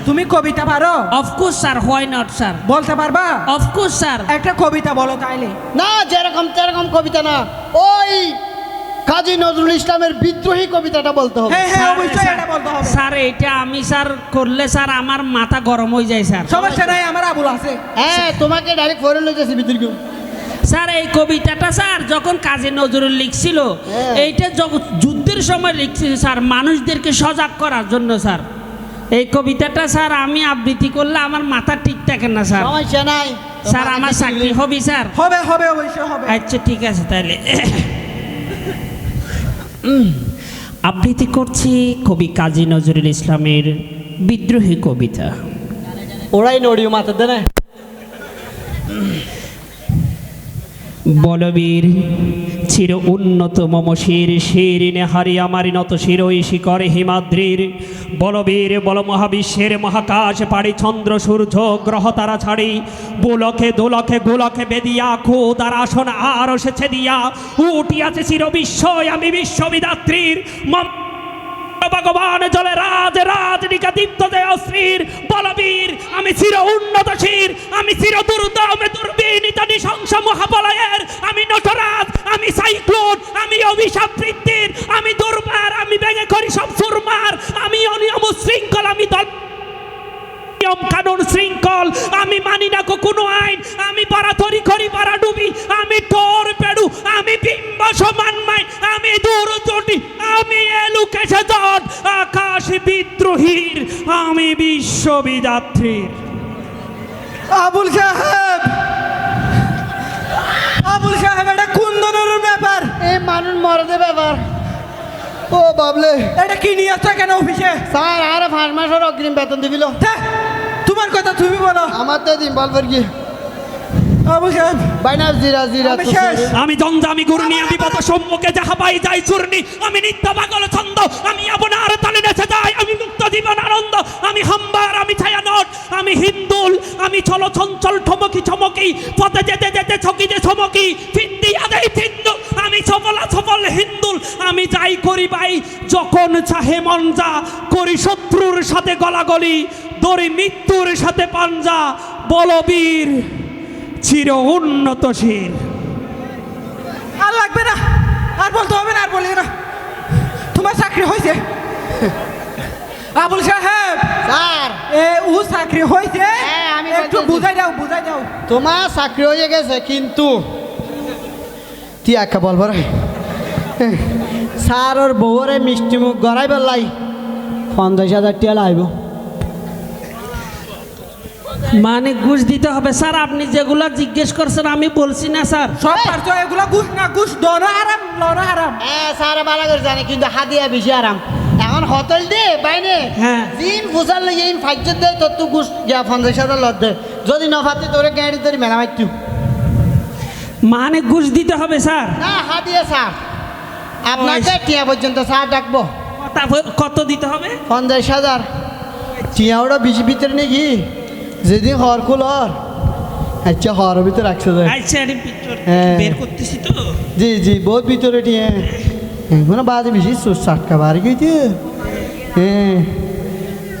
Sir. তুমি কবিতা পারো? Of course sir why not sir বলতে পারবা? অফকোর্স স্যার একটা কবিতা বলো তাইলে। না যেরকম তেরকম কবিতা না ওই কাজী নজরুল ইসলামের বিদ্রোহী কবিতাটা বলতে হবে। হ্যাঁ হ্যাঁ স্যার, অবশ্যই এটা বলতে হবে। স্যার এটা আমি স্যার করলে স্যার আমার মাথা গরম হয়ে যায় স্যার সমস্যা নাই আমার আবুল আছে। হ্যাঁ তোমাকে ডাইরেক্ট ফরে লইতেছি বিদ্রোহী স্যার এই কবিতাটা স্যার যখন কাজী নজরুল লিখছিল হ্যাঁ। এইটা যখন যুদ্ধের সময় লিখছিল স্যার মানুষদেরকে সজাগ করার জন্য স্যার এই কবিতাটা স্যার আমি আবৃত্তি করলে আমার মাথা ঠিক থাকে না স্যার। সমস্যা নাই। স্যার আমার চাকরি হবি স্যার। হবে হবে অবশ্যই হবে। আচ্ছা ঠিক আছে তাহলে আবৃত্তি করছি কবি কাজী নজরুল ইসলামের বিদ্রোহী কবিতা। ওরাই নড়িও মাথা দেয় বলবীর, চির উন্নত মম শির শির নেহারি আমারি নত শিরই শিকরে হিমাদ্রির। বলবীর, বল মহাবিশ্বের মহাকাশ, পাড়ি চন্দ্র, সূর্য, গ্রহ তারা ছাড়ি। বুলকে দোলকে গোলকে বেদিয়া খোদার আসন আর এসেছে দিয়া। উঠিয়াছে চির বিশ্ব আমি বিশ্ববিদাত্রীর। মম ভগবান চলে রাজ রাজনিকা দীপ্ত দেয় অশ্রীর বলবীর। আমি চির উন্নত শির, আমি চির দুর্দম, দুর্বিনীত নৃশংস মহাবলয়ের আমি নটরাজ বিদ্রোহীর আমি বিশ্ববিদাত্রীর আবুল সাহেব! আবুল সাহেব এটা কোন ধরনের ব্যাপার? এই মানুষ মরদে ব্যাপার। ও বাবলে। এটা কি নিয়ে আসছো কেন অফিসে? স্যার আর পাঁচ মাসের অগ্রিম বেতন দিবিল। তোমার কথা তুমি বলো। আমার তো দিন বলবার কি আবুল সাহেব বাইনা জিরা জিরা আমি শেষ। আমি গুরুনি আমি বিপদ সম্মুখে যাহা পাই যাই চূর্ণি। আমি নিত্য পাগল ছন্দ আমি আপনার তালে নেচে যাই আমি মুক্ত জীবন আনন্দ। আমি হাম্বার আমি ছায়ানট আমি হিন্দুল আমি চল চঞ্চল ঠমকি চমকি পথে যেতে যেতে ছকিতে ছমকি ফিন্দি আদাই ফিন্দু আমি সফলা সফল হিন্দুল। আমি যাই করি ভাই যখন চাহে মন যা করি শত্রুর সাথে গলাগলি দড়ি মৃত্যুর সাথে পাঞ্জা বলবীর চির উন্নতশীল। আর লাগবে না। আর বলতে হবে না আর বলি না। তোমার চাকরি হয়েছে? আবুল সাহেব! স্যার! এ ও চাকরি হয়েছে? হ্যাঁ, আমি একটু। বুঝাই দাও বুঝাই দাও। তোমার চাকরি হয়ে গেছে কিন্তু তুই একা বলবার স্যার ওর বউরে মিষ্টি মুখ গড়াই বেলাই পঞ্চাশ হাজার টিয়া লাইব। মানে ঘুষ দিতে হবে। স্যার আপনি যেগুলো জিজ্ঞেস করছেন আমি বলছি না স্যার। সব পারছ এগুলো ঘুষ না ঘুষ দর আরাম লর আরাম। হ্যাঁ স্যার ভালো করে জানে কিন্তু হাতিয়া বেশি আরাম। এখন হোটেল দে বাইনে। হ্যাঁ। দিন ফুসার লগে ইন ফাইজত দে তোর তো গুস গিয়া পঞ্চাশ হাজার লত দে। যদি নফাতে তোরে গাড়ি তোর মেলা মারতু মানে ঘুষ দিতে হবে স্যার। না হাতিয়া স্যার। আপনাকে টিয়া পর্যন্ত স্যার ডাকবো। কত দিতে হবে? পঞ্চাশ হাজার। টিয়া ওটা বেশি ভিতরে নাকি? যেদিন হর খুল হর আচ্ছা হর ভিতরে রাখছে যায় আচ্ছা আমি পিকচার হ্যাঁ। বের করতেছি তো। জি জি বহুত ভিতরে টিয়া এগুলো বাজে বেশি চাটকা বাড়ি গেছে। হ্যাঁ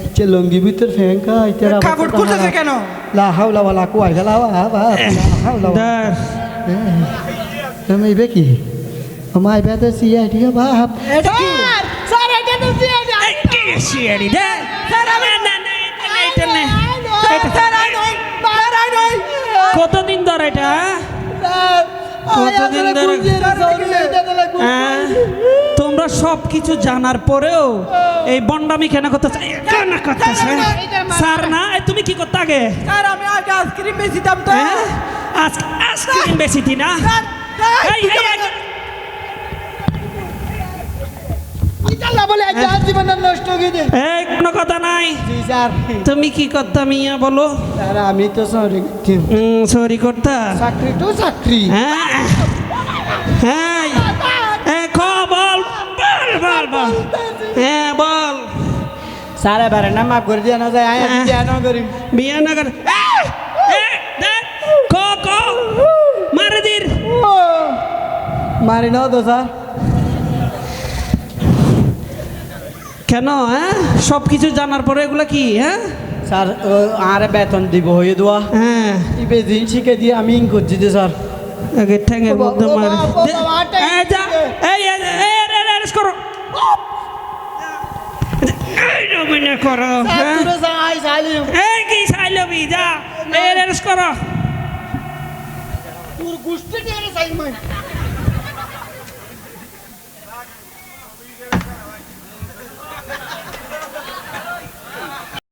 আচ্ছা লঙ্গি ভিতর ফেঙ্কা ইতারা কাপড় খুলতেছে কেন? লা হাওলা ওয়ালা কুয়াই গেলা ওয়া বা লা হাওলা দার তুমি ইবে কি আমার ইবে তো ঠিক বাপ। এটা কি? স্যার এটা তো সিয়া এই কি কতদিন ধরে এটা হ্যাঁ? কতদিন ধরে? হ্যাঁ? তোমরা সব কিছু জানার পরেও এই বন্ডামি কেন করতে চাই কেন করতেছে স্যার না তুমি কি করতে আগে? স্যার আমি আগে আইসক্রিম বেচিতাম তো। হ্যাঁ? আজ- আইসক্রিম বেশি দি না? এই, এই, বলে আজ জীবন নষ্ট হয়ে গেছে। এই কোনো কথা নাই। জি স্যার তুমি কি করতাম ইয়া বলো? স্যার আমি তো সরি সরি করতা। চাকরি তো চাকরি। হ্যাঁ হ্যাঁ। বল বল বল হ্যাঁ বল। স্যার এবারে না মাফ করে দিয়ে না যায় না করি বিয়া না কর ক ক মারে দির। মারি নাও তো স্যার। কেন হ্যাঁ? সব কিছু জানার পরে এগুলা কি হ্যাঁ? স্যার আরে বেতন দিব হয়ে দেওয়া হ্যাঁ। ইবে দিন শিখে দিয়ে আমি ইন করছি যে স্যার। আগে ঠ্যাঙের মধ্যে মার। এই। এই করো। নমিনে করো হ্যাঁ? এই কি সাইলবি যা। এই অ্যারেস্ট করো। তোর গুষ্টি দিয়ে সাইল